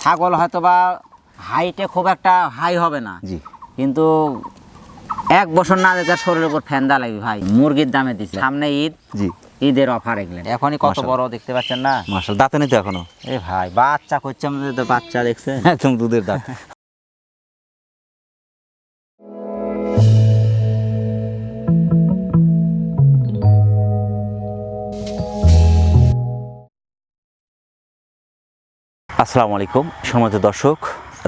ছাগল হয়তো বা হাইটে খুব একটা হাই হবে না। জি। কিন্তু এক বছর না যেতে শরীরের উপর ফ্যান্দা লাগবে ভাই। মুরগির দামে দিচ্ছে সামনে ঈদ। জি। ঈদের অফার এগুলেন এখনই কত বড় দেখতে পাচ্ছেন না? মার্শাল দাঁতে নেই তো এখনও? এ ভাই বাচ্চা করছে আমাদের তো বাচ্চা দেখছে একদম দুধের দাঁত। আসসালামু আলাইকুম। সমাজ দর্শক,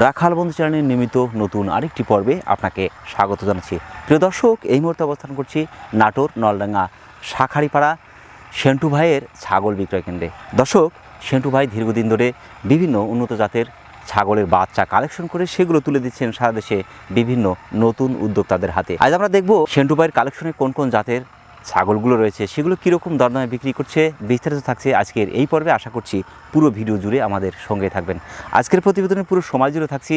রাখাল বন্ধু চ্যানেলের নিয়মিত নতুন আরেকটি পর্বে আপনাকে স্বাগত জানাচ্ছি। প্রিয় দর্শক, এই মুহূর্তে অবস্থান করছি নাটোর নলডাঙ্গা শাখারিপাড়া সেন্টু ভাইয়ের ছাগল বিক্রয় কেন্দ্রে। দর্শক, সেন্টু ভাই দীর্ঘদিন ধরে বিভিন্ন উন্নত জাতের ছাগলের বাচ্চা কালেকশন করে সেগুলো তুলে দিচ্ছেন সারা দেশে বিভিন্ন নতুন উদ্যোক্তাদের হাতে। আজ আমরা দেখব সেন্টু ভাইয়ের কালেকশনে কোন কোন জাতের ছাগলগুলো রয়েছে সেগুলো কীরকম দরদামে বিক্রি করছে বিস্তারিত থাকছে আজকের এই পর্বে। আশা করছি পুরো ভিডিও জুড়ে আমাদের সঙ্গে থাকবেন। আজকের প্রতিবেদনে পুরো সময় জুড়ে থাকছি।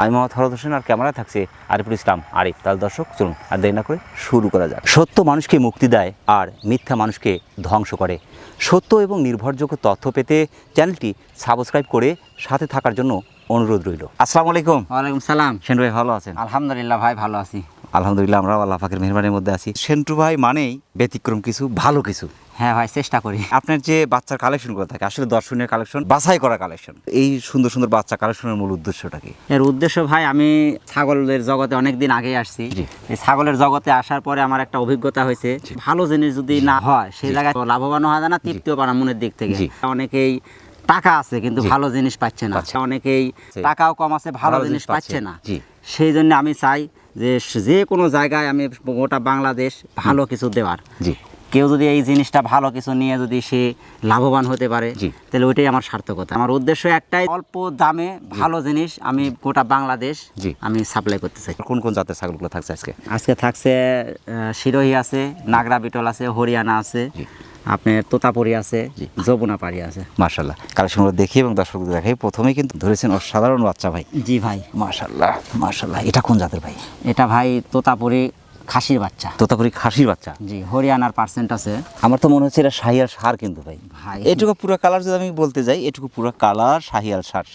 আমি মোহাম্মদ হরদ হোসেন আর ক্যামেরা থাকছে আরিফুল ইসলাম। আরিফ তাহলে দর্শক চলুন আর দেরি না করে শুরু করা যাক। সত্য মানুষকে মুক্তি দেয় আর মিথ্যা মানুষকে ধ্বংস করে। সত্য এবং নির্ভরযোগ্য তথ্য পেতে চ্যানেলটি সাবস্ক্রাইব করে সাথে থাকার জন্য অনুরোধ রইল। আসসালামু আলাইকুম। ওয়ালাইকুম সালাম। সেন ভাই ভালো আছেন? আলহামদুলিল্লাহ ভাই ভালো আছি। আলহামদুলিল্লাহ আমরা আল্লাহ পাকের মেহরবানির মধ্যে আছি। সেন্টু ভাই মানেই ব্যতিক্রম কিছু ভালো কিছু। হ্যাঁ ভাই চেষ্টা করি। আপনার যে বাচ্চার কালেকশনগুলো থাকে আসলে দর্শনীয় কালেকশন বাছাই করা কালেকশন এই সুন্দর সুন্দর বাচ্চা কালেকশনের মূল উদ্দেশ্যটা কি? এর উদ্দেশ্য ভাই আমি ছাগলের জগতে অনেক দিন আগে আসছি ছাগলের জগতে আসার পরে আমার একটা অভিজ্ঞতা হয়েছে ভালো জিনিস যদি না হয় সেই জায়গায় লাভবান হওয়া যায় না তৃপ্তিও পানা মনের দিক থেকে। অনেকেই টাকা আছে কিন্তু ভালো জিনিস পাচ্ছে না। অনেকেই টাকাও কম আছে ভালো জিনিস পাচ্ছে। না। সেই জন্য আমি চাই যে যে কোনো জায়গায় আমি গোটা বাংলাদেশ ভালো কিছু দেওয়ার। জি। কেউ যদি এই জিনিসটা ভালো কিছু নিয়ে যদি সে লাভবান হতে পারে। তাহলে ওইটাই আমার সার্থকতা। আমার উদ্দেশ্য একটাই অল্প দামে ভালো জিনিস আমি গোটা বাংলাদেশ। আমি সাপ্লাই করতে চাই। কোন কোন জাতের ছাগলগুলো থাকছে আজকে? আজকে থাকছে শিরোহী আছে নাগরা বিটল আছে হরিয়ানা আছে আপনার তোতাপুরি আছে। যমুনা পাড়ি আছে। মার্শাল্লাহ কালেকশনগুলো দেখি এবং দর্শকদের দেখাই। প্রথমেই কিন্তু ধরেছেন অসাধারণ বাচ্চা ভাই। জি ভাই। মার্শাল্লাহ মার্শাল্লাহ এটা কোন জাতের ভাই? এটা ভাই তোতাপুরি খাসির বাচ্চা। তোতাপুরি খাসির বাচ্চা। জি হরিয়ানার পার্সেন্ট আছে। আমার তো মনে হচ্ছে এটা শাহিয়াল সার কিন্তু ভাই। ভাই। এটুকু পুরো কালার যদি আমি বলতে যাই এটুকু পুরো কালার শাহিয়াল সার।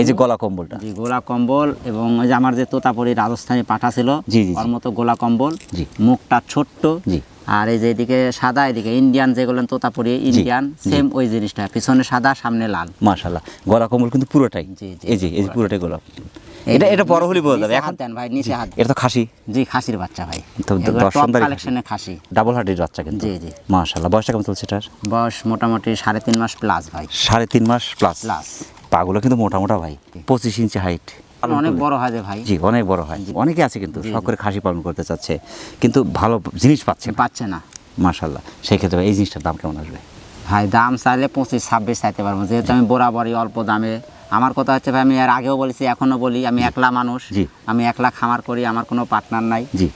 এই যে গোলা কম্বলটা। জি গোলা কম্বল এবং ওই যে আমার যে তোতাপুরি রাজস্থানী পাঠা ছিল জি। ওর মতো গোলা কম্বল জি। মুখটা ছোট্ট জি। আর এই যে এদিকে সাদা এদিকে ইন্ডিয়ান যেগুলো তোতাপুরি ইন্ডিয়ান সেম ওই জিনিসটা পিছনে সাদা সামনে লাল। মার্শাল্লাহ গোলা কম্বল কিন্তু পুরোটাই। জি, জি, এই যে পুরোটাই গলা এটা এটা বড় হলে বোঝা নিচে যাবে। এখন দেন ভাই নিচে হাত এটা তো খাসি। জি খাসির বাচ্চা ভাই। তো দশ কালেকশনে খাসি। ডাবল হার্টের বাচ্চা কিন্তু। জি, জি। মার্শাল্লাহ বয়সটা কেমন চলছে এটার? বয়স মোটামুটি সাড়ে তিন মাস প্লাস ভাই। সাড়ে তিন মাস প্লাস প্লাস পাগুলো কিন্তু মোটা মোটা ভাই পঁচিশ ইঞ্চি হাইট অনেক বড় হয় ভাই। জি অনেক বড় হয়। অনেকে আছে কিন্তু শখ করে খাসি পালন করতে চাচ্ছে কিন্তু ভালো জিনিস পাচ্ছে পাচ্ছে না। মার্শাল্লাহ সেই ক্ষেত্রে এই জিনিসটার দাম কেমন আসবে? ভাই দাম চাইলে পঁচিশ ছাব্বিশ চাইতে পারব। যেহেতু আমি বরাবরই অল্প দামে আমার কথা হচ্ছে ভাই আমি এর আগেও বলেছি এখনও বলি আমি একলা মানুষ জি। আমি একলা খামার করি আমার কোনো পার্টনার নাই। জি।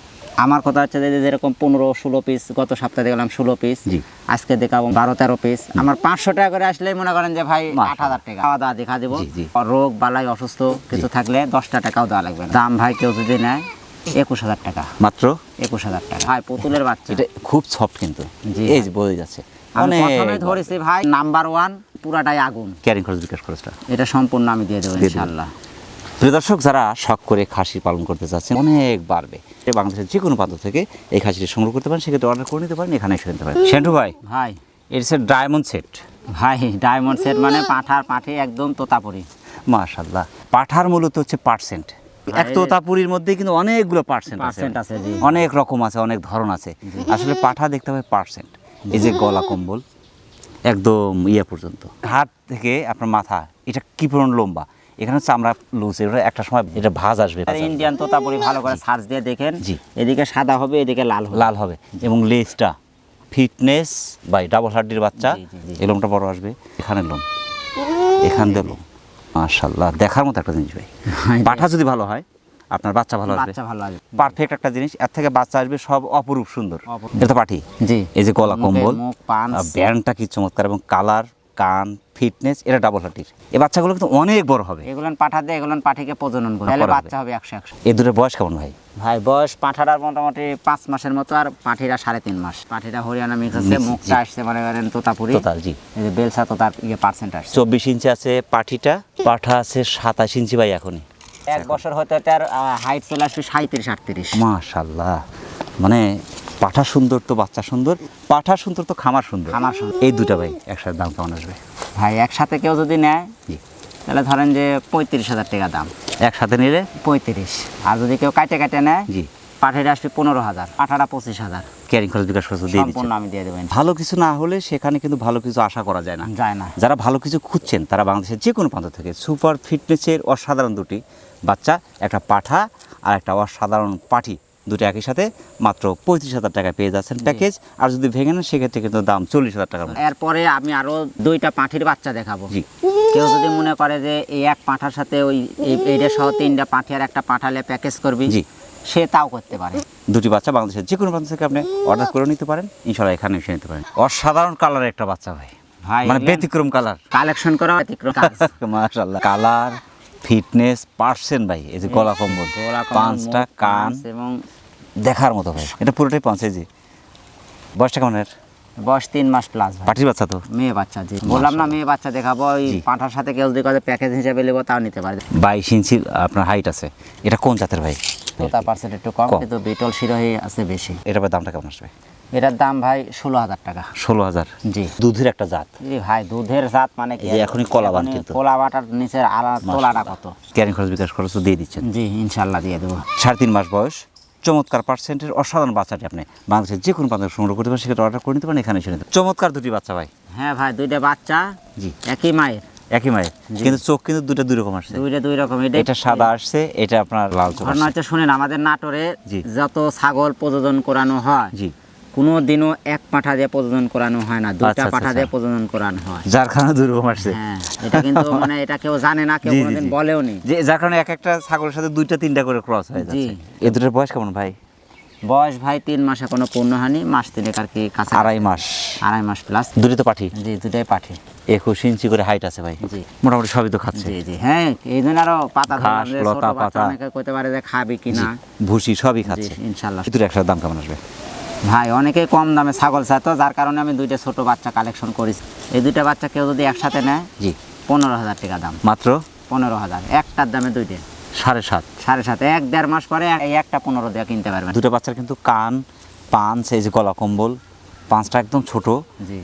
আমার কথা হচ্ছে যে যেরকম পনেরো ষোলো পিস গত সপ্তাহে দেখলাম ষোলো পিস জি। আজকে দেখাবো বারো তেরো পিস আমার পাঁচশো টাকা করে আসলে মনে করেন যে ভাই আট হাজার টাকা। খাওয়া দাওয়া দেখা দেবো। আর রোগ বালাই অসুস্থ কিছু থাকলে দশটা টাকাও দেওয়া লাগবে দাম ভাই কেউ যদি নেয় একুশ হাজার টাকা। মাত্র? একুশ হাজার টাকা। ভাই পুতুলের বাচ্চা। এটা খুব সফট কিন্তু। জি, এই বোঝা যাচ্ছে। আমি প্রথমে ধরেছি ভাই নাম্বার ওয়ান পুরাটাই আগুন। ক্যারিং খরচ বিকাশ খরচটা। এটা সম্পূর্ণ আমি দিয়ে দেবো। ইনশাল্লাহ প্রিয় দর্শক যারা শখ করে খাসি পালন করতে চাচ্ছেন অনেক বাড়বে। বাংলাদেশের যে কোনো প্রান্ত থেকে এই খাসিটি সংগ্রহ করতে পারেন সেক্ষেত্রে অর্ডার করে নিতে পারেন এখানে এসে নিতে পারেন। সেন্টু ভাই ভাই। এর সে ডায়মন্ড সেট ভাই ডায়মন্ড সেট মানে পাঠার পাঠে একদম তোতাপুরি। মাশাল্লাহ পাঠার মূলত হচ্ছে পার্সেন্ট এক তোতাপুরির মধ্যে কিন্তু অনেকগুলো পার্সেন্ট পার্সেন্ট আছে অনেক রকম আছে অনেক ধরন আছে। আসলে পাঠা দেখতে হবে পার্সেন্ট এই যে গলা কম্বল একদম ইয়ে পর্যন্ত। ঘাট থেকে আপনার মাথা এটা কি পরিমাণ লম্বা? এখানে চামড়া লুজ এটা একটা সময় এটা ভাজ আসবে ইন্ডিয়ান তো তারপরে ভালো করে সার্চ দিয়ে দেখেন। জি। এদিকে সাদা হবে এদিকে লাল হবে। লাল হবে। এবং লেজটা ফিটনেস বাই ডাবল হাড্ডির বাচ্চা। এই লোমটা বড় আসবে। এখানে লোম এখান দিয়ে লোম। মাশাল্লাহ দেখার মতো একটা জিনিস ভাই। ভাই, পাঠা যদি ভালো হয় আপনার বাচ্চা ভালো আসবে। বাচ্চা ভালো আসবে। পারফেক্ট একটা জিনিস এর থেকে বাচ্চা আসবে সব অপরূপ সুন্দর। এটা তো পাঠি? জি। এই যে গলা কম্বল ব্যান্ডটা কি চমৎকার এবং কালার কান ফিটনেস এটা ডাবল হাটির। এই বাচ্চাগুলো কিন্তু অনেক বড় হবে। এগুলো পাঠা দিয়ে এগুলো পাঠিকে প্রজনন করে তাহলে বাচ্চা হবে একশো একশো। এ দুটোর বয়স কেমন ভাই? ভাই বয়স পাঠাটার মোটামুটি পাঁচ মাসের মতো আর পাঠিরা সাড়ে তিন মাস। পাঠিটা হরিয়ানা মিক্স আছে মুখটা। আসছে মনে করেন তোতাপুরি। তোতার জি। এই যে বেলসা তোতার ইয়ে পার্সেন্ট আসছে। চব্বিশ ইঞ্চি আছে পাঠিটা পাঠা আছে সাতাশ ইঞ্চি ভাই এখনই। এক বছর হতে তার হাইট চলে আসবে সাঁত্রিশ আটত্রিশ। মাশাল্লাহ। মানে পাঠা সুন্দর তো বাচ্চা সুন্দর পাঠা সুন্দর তো খামার সুন্দর। খামার সুন্দর। এই দুটা ভাই একসাথে দাম কেমন আসবে? ভাই একসাথে কেউ যদি নেয় তাহলে ধরেন যে পঁয়ত্রিশ হাজার টাকা দাম। একসাথে নিলে? পঁয়ত্রিশ। আর যদি কেউ কাটে কাটে নেয় জি। পাঠাটা আসবে পনেরো হাজার পাঠাটা পঁচিশ হাজার। ক্যারিং খরচ বিকাশ খরচ দিয়ে সম্পূর্ণ আমি দিয়ে দেবেন ভালো কিছু না হলে সেখানে কিন্তু ভালো কিছু আশা করা যায় না। যায় না। যারা ভালো কিছু খুঁজছেন তারা বাংলাদেশের যে কোনো প্রান্ত থেকে সুপার ফিটনেসের অসাধারণ দুটি বাচ্চা একটা পাঠা আর একটা অসাধারণ পাঠি দুটো একই সাথে মাত্র পঁয়ত্রিশ হাজার টাকায় পেয়ে যাচ্ছেন প্যাকেজ। আর যদি ভেঙে নেন সেক্ষেত্রে কিন্তু দাম চল্লিশ হাজার টাকা এরপরে আমি আরও দুইটা পাঠির বাচ্চা দেখাবো। জি। কেউ যদি মনে করে যে এই এক পাঁঠার সাথে ওই এইটা সহ তিনটা পাঠি আর একটা পাঠালে প্যাকেজ করবি জি। সে তাও করতে পারে। দুটি বাচ্চা বাংলাদেশের যে কোনো প্রান্ত থেকে আপনি অর্ডার করে নিতে পারেন। ইনশাল্লাহ এখানে এসে নিতে পারেন। অসাধারণ কালারের একটা বাচ্চা ভাই। ভাই মানে ব্যতিক্রম কালার। কালেকশন করা ব্যতিক্রম কাজ। মাশাল্লাহ কালার ফিটনেস পার্সেন্ট ভাই এই যে গলা কম্বল গোলা পাঁচটা কান এবং দেখার মতো ভাই এটা পুরোটাই পাঁচ জি বয়সটা কেমন এর বয়স তিন মাস প্লাস ভাই। পাটির বাচ্চা তো? মেয়ে বাচ্চা জি। বললাম না মেয়ে বাচ্চা দেখাবো ওই। পাঁঠার সাথে কেউ যদি কথা প্যাকেজ হিসাবে নেব তাও নিতে পারে। বাইশ ইঞ্চি আপনার হাইট আছে এটা কোন জাতের ভাই? তোতা পার্সেন্ট একটু কম। কিন্তু বিটল শিরোহী আছে বেশি। এটা দামটা কেমন আসবে? এটার দাম ভাই ষোলো হাজার টাকা। ষোলো হাজার? জি। দুধের একটা জাত? জি ভাই দুধের জাত মানে কি এখনই কলাবান কিন্তু। কলাবাটার নিচের আলাদা তোলাটা কত? ক্যারিং খরচ বিকাশ খরচও দিয়ে দিচ্ছেন। জি ইনশাল্লাহ দিয়ে দেবো। সাড়ে তিন মাস বয়স। চমৎকার পার্সেন্টের অসাধারণ বাচ্চাটি আপনি বাংলাদেশের যে কোনো প্রান্ত সংগ্রহ করতে পারেন সেক্ষেত্রে অর্ডার করে নিতে পারেন এখানে পারেন। চমৎকার দুটি বাচ্চা ভাই। হ্যাঁ ভাই দুইটা বাচ্চা জি। একই মায়ের। একই মায়ের। কিন্তু চোখ কিন্তু দুটো দুই রকম আসছে। দুইটা দুই রকম এটা সাদা আসছে এটা আপনার লাল চোখ শুনেন আমাদের নাটোরে। যত ছাগল প্রযোজন করানো হয় জি। কোনো দিনও এক পাঠা দিয়ে প্রজনন করানো হয় না দুইটা আচ্ছা, পাঠা আচ্ছা। দিয়ে প্রযোজন করানো হয়। যার কারণে দুই রকম আসছে। হ্যাঁ এটা কিন্তু মানে এটা কেউ জানে না কেউ কোনোদিন বলেও নি যে যার কারণে এক একটা ছাগলের সাথে দুইটা তিনটা করে ক্রস হয়ে যাচ্ছে। জি। এই দুটোর বয়স কেমন ভাই? বয়স ভাই তিন মাসে কোনো পূর্ণ হয়নি মাস তিনেক আর কি কাছে আড়াই মাস। আড়াই মাস প্লাস দুটি তো পাঠি? জি দুটাই পাঠি। একুশ ইঞ্চি করে হাইট আছে ভাই। জি। মোটামুটি সবই তো খাচ্ছে। জি জি। হ্যাঁ এই জন্য আরও পাতা ঘাস, লতা, পাতা। অনেকে কইতে পারে যে খাবি কিনা ভুসি সবই খাচ্ছে। ইনশাল্লাহ। দুটোর একসাথে দাম কেমন আসবে? ভাই অনেকে কম দামে ছাগল চায় তো যার কারণে আমি দুইটা ছোট বাচ্চা কালেকশন করেছি। এই দুইটা বাচ্চা কেউ যদি একসাথে নেয় জি। পনেরো হাজার টাকা দাম। মাত্র? পনেরো হাজার। একটার দামে দুইটা। সাড়ে সাত। সাড়ে সাত। এক দেড় মাস পরে এই একটা পনেরো দেওয়া কিনতে পারবে দুটো বাচ্চার কিন্তু কান পান সেই যে গলা কম্বল পাঁচটা একদম ছোট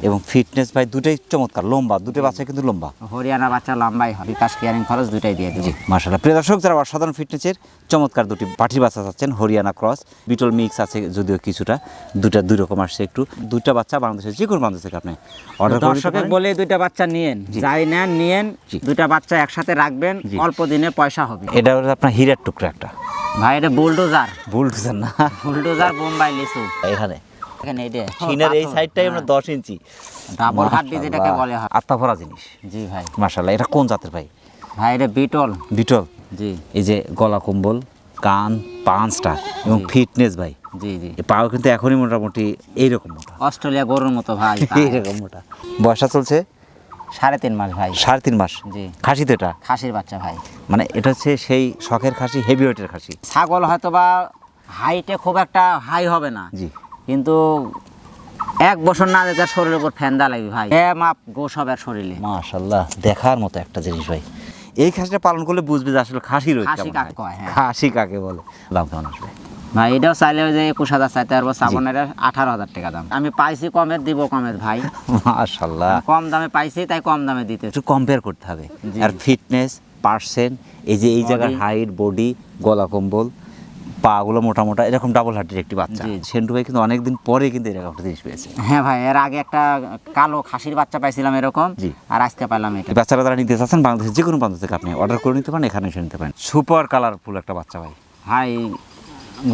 এবং ফিটনেস ভাই দুটোই চমৎকার লম্বা দুটো বাচ্চা কিন্তু লম্বা। হরিয়ানা বাচ্চা লম্বাই হয় বিকাশ কেয়ারিং খরচ দুইটাই দিয়ে দেবো। জি মার্শাল্লাহ প্রিয় দর্শক যারা অসাধারণ ফিটনেসের চমৎকার দুটি পাঠির বাচ্চা চাচ্ছেন হরিয়ানা ক্রস বিটল মিক্স আছে যদিও কিছুটা দুটা দুই রকম আসছে একটু। দুইটা বাচ্চা বাংলাদেশের যে কোনো বাংলাদেশ থেকে আপনি অর্ডার দর্শকের বলে দুইটা বাচ্চা নিয়েন যাই নেন নিয়েন। দুইটা বাচ্চা একসাথে রাখবেন অল্প দিনে পয়সা হবে। এটা হলো আপনার হীরার টুকরো একটা। ভাই এটা বুলডোজার বুলডোজার না। বুলডোজার বোম্বাই লিচু এখানে। এখানে এটা সিনার এই সাইডটাই আমরা দশ ইঞ্চি। ডাবল হাড্ডি যেটাকে বলে হয়। আত্মা ভরা জিনিস। জি ভাই। মার্শাল্লাহ এটা কোন জাতের ভাই? ভাই এটা বিটল। বিটল? জি। এই যে গলা কম্বল কান পাঁচটা এবং ফিটনেস ভাই। জি জি। পাও কিন্তু এখনই মোটামুটি এইরকম মোটা। অস্ট্রেলিয়া গরুর মতো ভাই এইরকম মোটা। বয়সটা চলছে? সাড়ে তিন মাস ভাই। সাড়ে তিন মাস? জি। খাসি তো এটা? খাসির বাচ্চা ভাই। মানে এটা হচ্ছে সেই শখের খাসি হেভি ওয়েটের খাসি। ছাগল হয়তো বা হাইটে খুব একটা হাই হবে না। জি। কিন্তু এক বছর না যেতে শরীরের উপর ফ্যান্দা লাগবে ভাই। এ মাপ গোস হবে শরীরে। মাশাল্লাহ দেখার মতো একটা জিনিস ভাই। এই খাসিটা পালন করলে বুঝবে যে আসলে খাসির ওয়েট খাসি কাকে কয়, হ্যাঁ। খাসি কাকে বলে? দাম কেমন আসবে ভাই এটাও চাইলে ওই যে একুশ হাজার চাইতে পারব সাবনের আঠারো হাজার টাকা দাম। আমি পাইছি কমের দিব কমের ভাই। মাশাল্লাহ। কম দামে পাইছি তাই কম দামে দিতে একটু কম্পেয়ার করতে হবে। আর ফিটনেস পার্সেন্ট এই যে এই জায়গার হাইট বডি গলা কম্বল পাগুলো মোটা মোটা এরকম ডাবল হার্টের একটি বাচ্চা। সেন্টু ভাই কিন্তু অনেকদিন পরে কিন্তু এরকম একটা জিনিস পেয়েছে। হ্যাঁ ভাই এর আগে একটা কালো খাসির বাচ্চা পাইছিলাম এরকম জি। আর আজকে পাইলাম এটা। বাচ্চারা যারা নিতে চাচ্ছেন বাংলাদেশের যে কোনো প্রান্ত থেকে আপনি অর্ডার করে নিতে পারেন এখানে এসে নিতে পারেন। সুপার কালারফুল একটা বাচ্চা ভাই। ভাই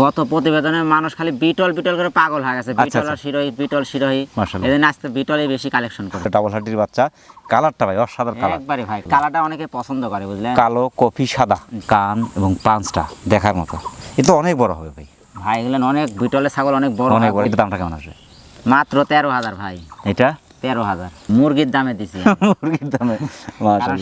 গত প্রতিবেদনে মানুষ খালি বিটল বিটল করে পাগল হয়ে গেছে। আচ্ছা, বিটল আর আচ্ছা। শিরোহী বিটল শিরোহী। এদিন আজকে বিটলই বেশি কালেকশন করে। ডাবল হার্টির বাচ্চা। কালারটা ভাই অসাধারণ কালার। একবারে ভাই কালারটা অনেকে পছন্দ করে বুঝলেন? কালো কফি সাদা কান এবং পাঁচটা দেখার মতো। এ তো অনেক বড় হবে ভাই। ভাই এগুলো অনেক বিটলের ছাগল অনেক বড় অনেক বড়। এটা দামটা কেমন আসবে? মাত্র তেরো হাজার ভাই। এটা? তেরো হাজার। মুরগির দামে দিছি। মুরগির দামে।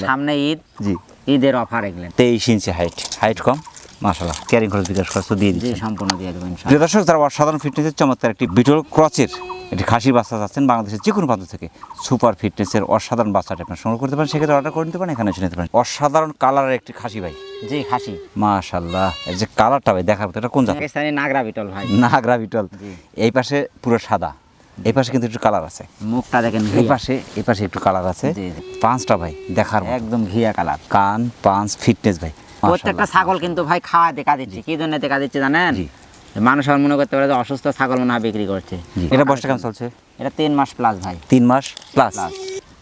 সামনে ঈদ জি। ঈদের অফার এগুলেন তেইশ ইঞ্চি হাইট হাইট কম? মাশাল্লাহ ক্যারিং খরচ বিকাশ খরচ দিয়ে জি দিচ্ছেন। সম্পূর্ণ দিয়ে দেবেন প্রিয় দর্শক যারা অসাধারণ ফিটনেসের চমৎকার একটি বিটল ক্রচের একটি খাসির বাচ্চা চাচ্ছেন বাংলাদেশের যে কোনো প্রান্ত থেকে সুপার ফিটনেসের অসাধারণ বাচ্চাটা আপনার সংগ্রহ করতে পারেন সেক্ষেত্রে অর্ডার করে নিতে পারেন এখানে নিতে পারেন। অসাধারণ কালারের একটি খাসি ভাই। জি খাসি। মাশাল্লাহ এর যে কালারটা ভাই দেখার এটা কোন পাকিস্তানি নাগরা বিটল ভাই। নাগরা বিটল। এই পাশে পুরো সাদা এই পাশে কিন্তু একটু কালার আছে। মুখটা দেখেন এই। পাশে এই পাশে একটু কালার আছে। পাঁচটা ভাই দেখার একদম ঘিয়া কালার কান পাঁচ ফিটনেস ভাই। প্রত্যেকটা ছাগল কিন্তু ভাই খাওয়া দেখা দিচ্ছে। কি জন্য দেখা দিচ্ছে জানেন। মানুষ আর মনে করতে পারে যে অসুস্থ ছাগল মনে হয় বিক্রি করছে। এটা বয়সটা কেমন চলছে? এটা তিন মাস প্লাস ভাই। তিন মাস প্লাস।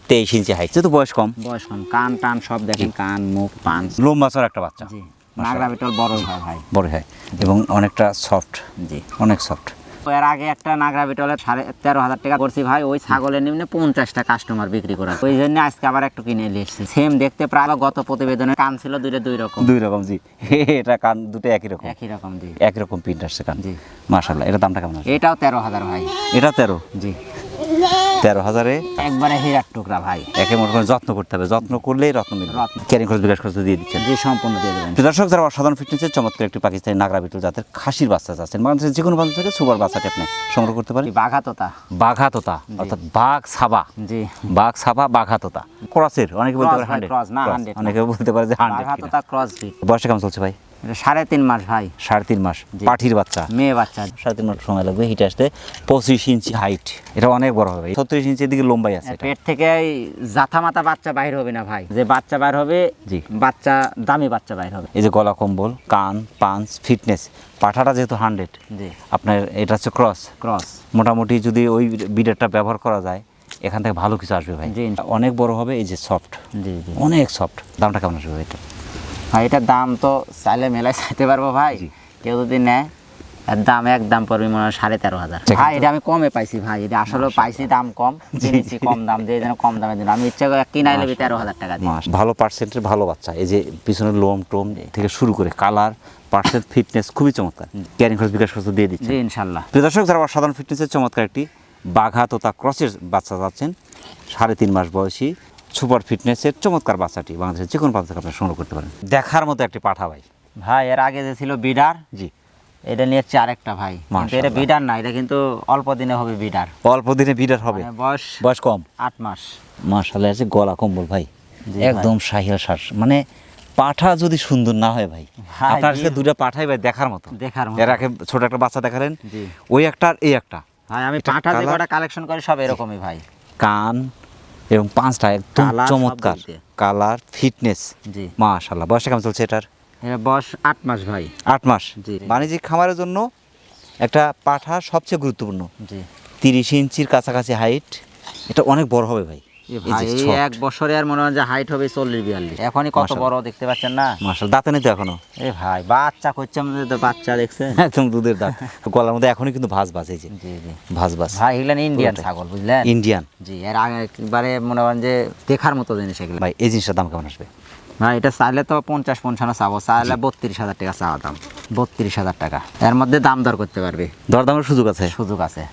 তেইশ ইঞ্চি হাইট যেহেতু বয়স কম। বয়স কম। কান টান সব দেখেন কান মুখ পান। লোম মাছের একটা বাচ্চা। জি। নাগরা বিটল বড় হয় ভাই। বড় হয়। এবং অনেকটা সফট জি। অনেক সফট এর আগে একটা নাগরা বিটলের সাড়ে তেরো হাজার টাকা করছি ভাই ওই ছাগলের নিম্নে পঞ্চাশটা কাস্টমার বিক্রি করা ওই জন্য আজকে আবার একটু কিনে এসেছি। সেম দেখতে প্রায় গত প্রতিবেদনে কান ছিল দুইটা দুই রকম। দুই রকম জি। এটা কান দুটো একই রকম। একই রকম জি। একই রকম প্রিন্ট আসছে কান। জি। মাশাল্লাহ এটা দামটা কেমন এটাও তেরো হাজার ভাই। এটা তেরো? জি। তেরো হাজারে। একবারে হীরার টুকরা ভাই। একে মোট করে যত্ন করতে হবে। যত্ন করলেই রত্ন মিলবে। ক্যারিং খরচ বিকাশ খরচ দিয়ে দিচ্ছেন। জি সম্পূর্ণ দিয়ে দেবেন। দর্শক যারা অসাধারণ ফিটনেসের চমৎকার একটি পাকিস্তানি নাগরা বিটল জাতের খাসির বাচ্চা চাচ্ছেন বাংলাদেশের যে কোনো প্রান্ত থেকে সুপার বাচ্চাটি আপনি সংগ্রহ করতে পারেন। জি বাঘাতোতা। অর্থাৎ বাঘ সাবা। জি। বাঘ সাবা বাঘা তোতা ক্রসের অনেকে বলতে পারে হান্ড্রেড cross, না, 100 না। অনেকে বলতে পারে যে হান্ড্রেড বাঘাতোতা ক্রস বিট বয়সটা কেমন চলছে ভাই? সাড়ে তিন মাস ভাই। সাড়ে তিন মাস। পাঠির বাচ্চা। মেয়ে বাচ্চা। সাড়ে তিন মাস সময় লাগবে হিটে আসতে পঁচিশ ইঞ্চি হাইট এটা অনেক বড় হবে। ছত্রিশ ইঞ্চির দিকে লম্বাই আছে পেট থেকে এই জাথা মাথা বাচ্চা বাইর হবে না ভাই। যে বাচ্চা বাইর হবে জি। বাচ্চা দামি বাচ্চা বাইর হবে। এই যে গলা কম্বল কান পাঞ্চ ফিটনেস পাঠাটা যেহেতু হান্ড্রেড জি। আপনার এটা হচ্ছে ক্রস। ক্রস। মোটামুটি যদি ওই বিডারটা ব্যবহার করা যায় এখান থেকে ভালো কিছু আসবে ভাই। জি। অনেক বড় হবে এই যে সফট। জি জি। অনেক সফট। দামটা কেমন আসবে এটা? ভাই এটার দাম তো চাইলে মেলায় চাইতে পারব ভাই। কেউ যদি নেয় এর দাম এক দাম পড়বে মনে হয় সাড়ে তেরো হাজার। ভাই এটা আমি কমে পাইছি ভাই এটা আসলে পাইছি দাম কম কিনেছি কম দাম দিয়ে যেন কম দামে দিন আমি ইচ্ছা করে কিনাই নেবি তেরো হাজার টাকা দিয়ে। ভালো পার্সেন্টের ভালো বাচ্চা। এই যে পিছনের লোম টোম থেকে শুরু করে কালার পার্সেন্ট ফিটনেস খুবই চমৎকার। ক্যারিং খরচ বিকাশ খরচ দিয়ে দিচ্ছে ইনশাল্লাহ প্রিয় দর্শক যারা অসাধারণ ফিটনেসের চমৎকার একটি বাঘা তোতা ক্রসের বাচ্চা যাচ্ছেন সাড়ে তিন মাস বয়সী সুপার ফিটনেসের চমৎকার বাচ্চাটি বাংলাদেশের যে কোনো থেকে আপনি সংগ্রহ করতে পারেন। দেখার মতো একটি পাঠা ভাই। ভাই এর আগে যে ছিল বিডার জি। এটা নিয়ে হচ্ছে আরেকটা ভাই। এটা বিডার না এটা কিন্তু অল্প দিনে হবে বিডার। অল্প দিনে বিডার হবে। মানে বয়স বয়স কম। আট মাস। মাশাল্লাহ আছে গলা কম্বল ভাই। একদম শাহিয়াল শ্বাস। মানে পাঠা যদি সুন্দর না হয় ভাই আপনার। কাছে দুটা পাঠাই ভাই দেখার মতো। দেখার মতো। এর আগে ছোট একটা বাচ্চা দেখালেন ওই একটা আর এই একটা। ভাই আমি পাঁঠা যে কটা কালেকশন করি সব এরকমই ভাই। কান এবং পাঁচটা একদম চমৎকার। কালার ফিটনেস জি। মাশাল্লাহ বয়সটা কেমন চলছে এটার? এর বয়স আট মাস ভাই। আট মাস? জি। বাণিজ্যিক খামারের জন্য একটা পাঠা সবচেয়ে গুরুত্বপূর্ণ। জি। তিরিশ ইঞ্চির কাছাকাছি হাইট এটা অনেক বড় হবে ভাই। এক বছরে আর মনে হয় যে হাইট হবে চল্লিশ বিয়াল্লিশ। এখনই কত বড় দেখতে পাচ্ছেন না? দাঁতে নেই তো এখনও? এ ভাই বাচ্চা করছে আমাদের তো বাচ্চা দেখছে একদম দুধের দাঁত। গলার মধ্যে এখনই কিন্তু জি জি। ভাজ ভাজ। ভাই এগুলো ইন্ডিয়ান ছাগল বুঝলেন? ইন্ডিয়ান জি এর আগে একবারে মনে করেন যে দেখার মতো জিনিস এগুলো। ভাই এই জিনিসটার দাম কেমন আসবে? ভাই এটা চাইলে তো পঞ্চাশ পঞ্চান্ন চাবো চাইলে বত্রিশ হাজার টাকা চাওয়া দাম। বত্রিশ হাজার টাকা। এর মধ্যে দাম দর করতে পারবে। দরদামের সুযোগ আছে? সুযোগ আছে।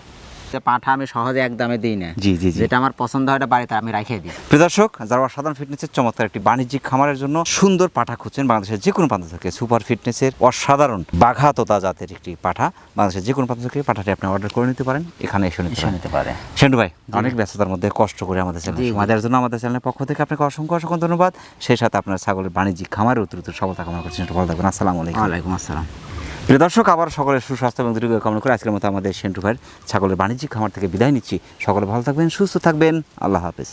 পাঁঠা আমি সহজে এক দামে দিই না। জি জি যেটা আমার পছন্দ হয় বাড়িতে আমি রাখিয়ে দিই। প্রিয় দর্শক যারা অসাধারণ ফিটনেসের চমৎকার একটি বাণিজ্যিক খামারের জন্য সুন্দর পাঠা খুঁজছেন বাংলাদেশের যে কোনো প্রান্ত থেকে সুপার ফিটনেসের অসাধারণ বাঘা তোতা জাতের একটি পাঠা বাংলাদেশের যে কোনো প্রান্ত থেকে পাঠাটি আপনি অর্ডার করে নিতে পারেন এখানে এসে নিতে পারেন। পারে। সেন্টু ভাই অনেক ব্যস্ততার মধ্যে কষ্ট করে আমাদের চ্যানেল দেওয়ার জন্য আমাদের চ্যানেলের পক্ষ থেকে আপনাকে অসংখ্য অসংখ্য ধন্যবাদ। সেই সাথে আপনার ছাগলের বাণিজ্যিক খামারের উত্তর সফলতা কামনা করছেন একটু ভালো থাকবেন। আসসালামু আলাইকুম। আসসালাম। প্রিয় দর্শক, আবার সকলের সুস্বাস্থ্য এবং দীর্ঘ কামনা করে আজকের মতো আমাদের সেন্টু ভাইয়ের ছাগলের বাণিজ্যিক খামার থেকে বিদায় নিচ্ছি। সকলে ভালো থাকবেন, সুস্থ থাকবেন। আল্লাহ হাফেজ।